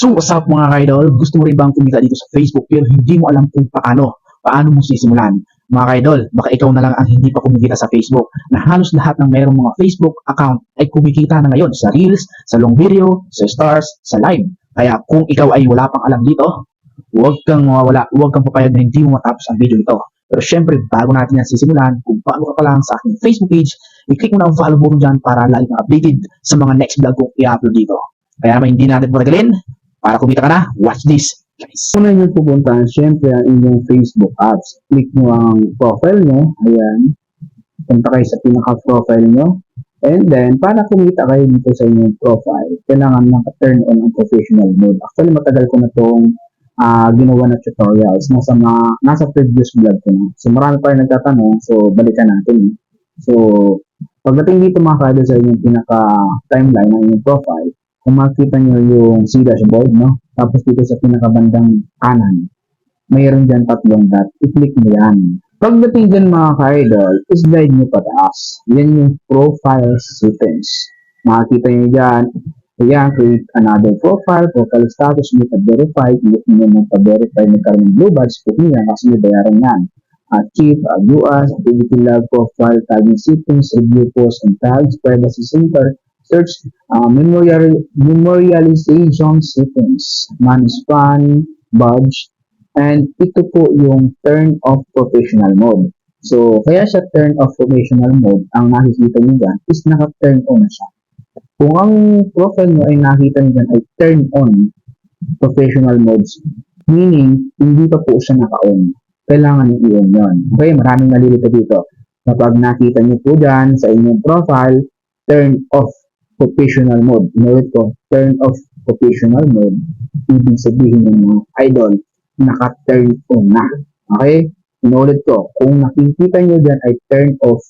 So what's up mga kaidol? Gusto mo rin bang kumita dito sa Facebook pero hindi mo alam kung paano? Paano mo sisimulan? Mga kaidol, baka ikaw na lang ang hindi pa kumikita sa Facebook na halos lahat ng mayroong mga Facebook account ay kumikita na ngayon sa Reels, sa long video, sa stars, sa live. Kaya kung ikaw ay wala pang alam dito, huwag kang mawawala, huwag kang papayag na hindi mo matapos ang video ito. Pero syempre, bago natin yan sisimulan, kung bago ka pa lang sa aking Facebook page, i-click mo na ang follow button dyan para lagi kang updated sa mga next vlog kong i-upload dito. Kaya naman hindi natin patagalin, para kumita ka na, watch this, guys. Una nyo pupuntahan, syempre, ang inyong Facebook apps. Click nyo ang profile nyo. Ayan. Punta kayo sa pinaka-profile nyo. And then, para kumita kayo dito sa inyong profile, kailangan naka-turn on ang professional mode. Actually, matagal ko na itong ah, ginawa na tutorials. Nasa, mga, nasa previous vlog ko na. So, marami pa rin nagtatanong. So, balikan natin. So, pagdating dito mga kaidol sa inyong pinaka-timeline ng inyong profile, kung makita nyo yung C dashboard, no? Tapos dito sa pinakabandang kanan, mayroon dyan tatlong dot. I-click mo yan. Pagdating dyan mga ka-idol, slide nyo pataas. Yan yung profile settings. Makikita nyo dyan, Ayan, create another profile, profile status, make a verified, click nyo magpa-verify, nagkaroon ng blue badge, nyo yan kasi may bayaran yan. Keep, uh, US, activity log, profile, tagging settings, review posts and tags, privacy center, search, uh, memorial, memorialization settings, manage span, badge, and ito po yung turn off professional mode. So, kaya siya turn off professional mode, ang nakikita nyo dyan is naka-turn on siya. Kung ang profile mo ay nakita nyo ay turn on professional modes, meaning hindi pa po siya naka-on. Kailangan i-on yun. Okay, maraming nalilito dito. Kapag nakita nyo po dyan sa inyong profile, turn off professional mode. Inulit ko, turn off professional mode. Ibig sabihin ng mga idol, naka-turn on na. Okay? Inulit ko, kung nakikita nyo dyan ay turn off,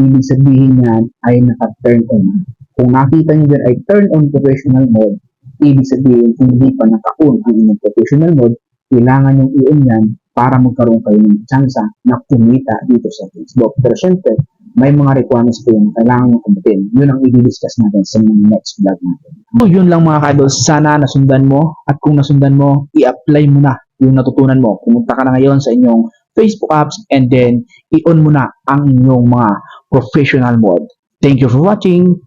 ibig sabihin yan ay naka-turn on na. Kung nakita nyo dyan ay turn on professional mode, ibig sabihin hindi pa naka-on ang inyong professional mode, kailangan yung i-on yan para magkaroon kayo ng chance na kumita dito sa Facebook. Pero syempre, may mga requirements po yun kailangan nyo kumpitin. Yun ang i-discuss natin sa mga next vlog natin. So yun lang mga kaidol, sana nasundan mo at kung nasundan mo, i-apply mo na yung natutunan mo. Pumunta ka na ngayon sa inyong Facebook apps and then i-on mo na ang inyong mga professional mode. Thank you for watching.